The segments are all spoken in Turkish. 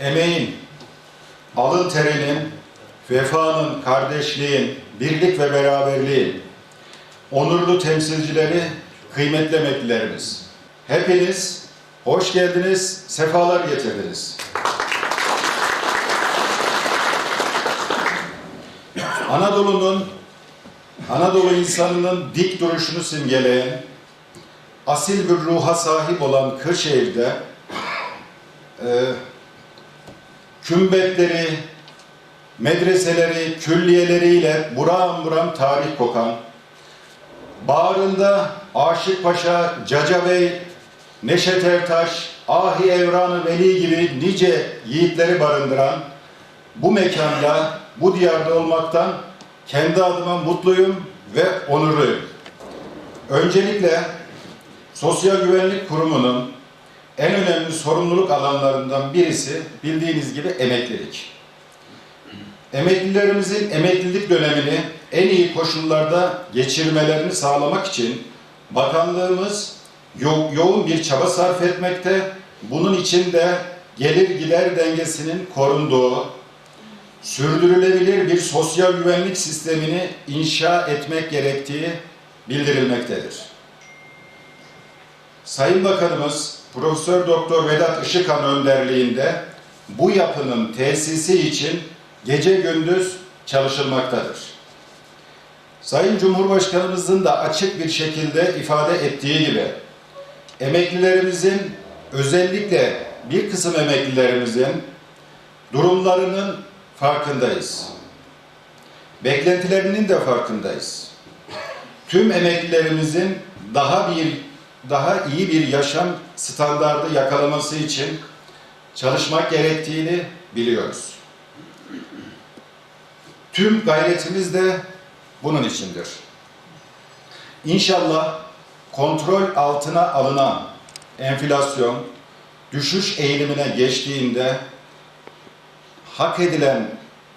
Emeğin, alın terinin, vefanın, kardeşliğin, birlik ve beraberliğin onurlu temsilcileri, kıymetli emeklilerimiz. Hepiniz hoş geldiniz, sefalar getirdiniz. Anadolu'nun, Anadolu insanının dik duruşunu simgeleyen, asil bir ruha sahip olan Kırşehir'de e, kümbetleri, medreseleri, külliyeleriyle buram buram tarih kokan, bağrında Aşık Paşa, Caca Bey, Neşet Ertaş, Ahi Evranı Veli gibi nice yiğitleri barındıran bu mekanda, bu diyarda olmaktan kendi adıma mutluyum ve onurluyum. Öncelikle Sosyal Güvenlik Kurumu'nun en önemli sorumluluk alanlarından birisi bildiğiniz gibi emeklilik. Emeklilerimizin emeklilik dönemini en iyi koşullarda geçirmelerini sağlamak için bakanlığımız yo- yoğun bir çaba sarf etmekte. Bunun için de gelir gider dengesinin korunduğu, sürdürülebilir bir sosyal güvenlik sistemini inşa etmek gerektiği bildirilmektedir. Sayın Bakanımız Profesör Doktor Vedat Işıkhan önderliğinde bu yapının tesisi için gece gündüz çalışılmaktadır. Sayın Cumhurbaşkanımızın da açık bir şekilde ifade ettiği gibi emeklilerimizin özellikle bir kısım emeklilerimizin durumlarının farkındayız. Beklentilerinin de farkındayız. Tüm emeklilerimizin daha bir daha iyi bir yaşam standardı yakalaması için çalışmak gerektiğini biliyoruz. Tüm gayretimiz de bunun içindir. İnşallah kontrol altına alınan enflasyon düşüş eğilimine geçtiğinde hak edilen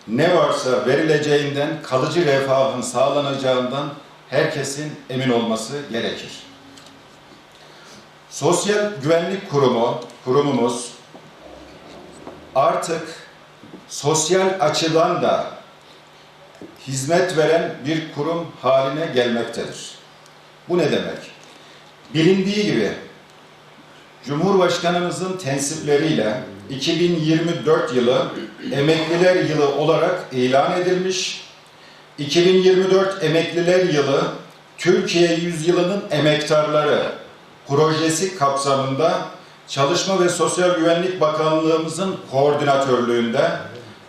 ne varsa verileceğinden kalıcı refahın sağlanacağından herkesin emin olması gerekir. Sosyal Güvenlik Kurumu, kurumumuz artık sosyal açıdan da hizmet veren bir kurum haline gelmektedir. Bu ne demek? Bilindiği gibi Cumhurbaşkanımızın tensipleriyle 2024 yılı emekliler yılı olarak ilan edilmiş. 2024 emekliler yılı Türkiye Yüzyılı'nın emektarları projesi kapsamında Çalışma ve Sosyal Güvenlik Bakanlığımızın koordinatörlüğünde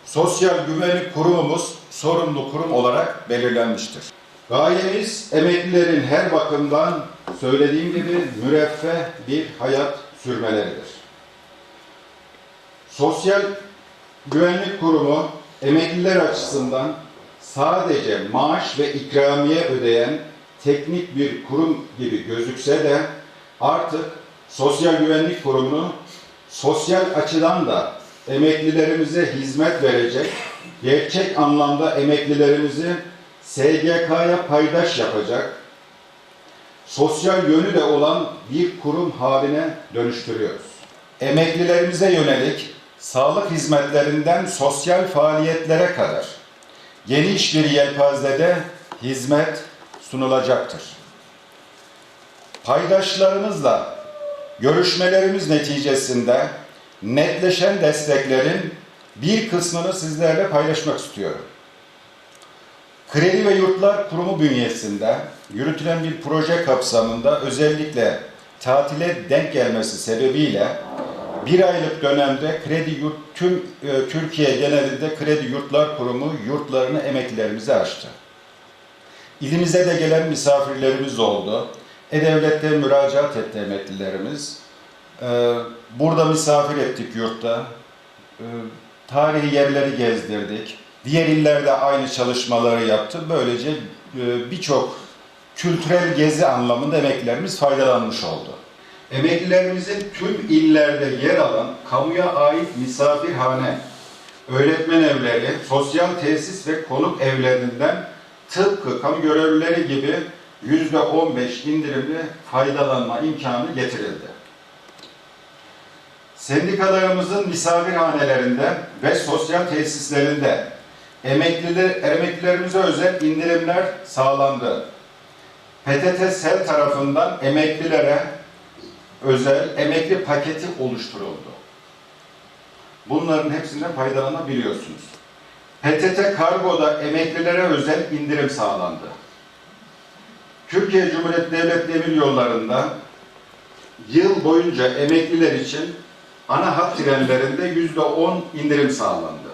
Sosyal Güvenlik Kurumumuz sorumlu kurum olarak belirlenmiştir. Gayemiz emeklilerin her bakımdan söylediğim gibi müreffeh bir hayat sürmeleridir. Sosyal Güvenlik Kurumu emekliler açısından sadece maaş ve ikramiye ödeyen teknik bir kurum gibi gözükse de artık Sosyal Güvenlik Kurumu'nu sosyal açıdan da emeklilerimize hizmet verecek, gerçek anlamda emeklilerimizi SGK'ya paydaş yapacak, sosyal yönü de olan bir kurum haline dönüştürüyoruz. Emeklilerimize yönelik sağlık hizmetlerinden sosyal faaliyetlere kadar geniş bir yelpazede hizmet sunulacaktır. Paydaşlarımızla görüşmelerimiz neticesinde netleşen desteklerin bir kısmını sizlerle paylaşmak istiyorum. Kredi ve Yurtlar Kurumu bünyesinde yürütülen bir proje kapsamında özellikle tatile denk gelmesi sebebiyle bir aylık dönemde kredi yurt tüm e, Türkiye genelinde Kredi Yurtlar Kurumu yurtlarını emeklilerimize açtı. İlimize de gelen misafirlerimiz oldu. E-Devlet'te müracaat etti emeklilerimiz. Ee, burada misafir ettik yurtta. Ee, tarihi yerleri gezdirdik. Diğer illerde aynı çalışmaları yaptı. Böylece e, birçok kültürel gezi anlamında emeklilerimiz faydalanmış oldu. Emeklilerimizin tüm illerde yer alan kamuya ait misafirhane, öğretmen evleri, sosyal tesis ve konuk evlerinden tıpkı kamu görevlileri gibi yüzde on beş indirimli faydalanma imkanı getirildi. Sendikalarımızın misafirhanelerinde ve sosyal tesislerinde emekliler, emeklilerimize özel indirimler sağlandı. PTT SEL tarafından emeklilere özel emekli paketi oluşturuldu. Bunların hepsinden faydalanabiliyorsunuz. PTT Kargo'da emeklilere özel indirim sağlandı. Türkiye Cumhuriyeti Devlet Demir Yolları'nda yıl boyunca emekliler için ana hat trenlerinde yüzde on indirim sağlandı.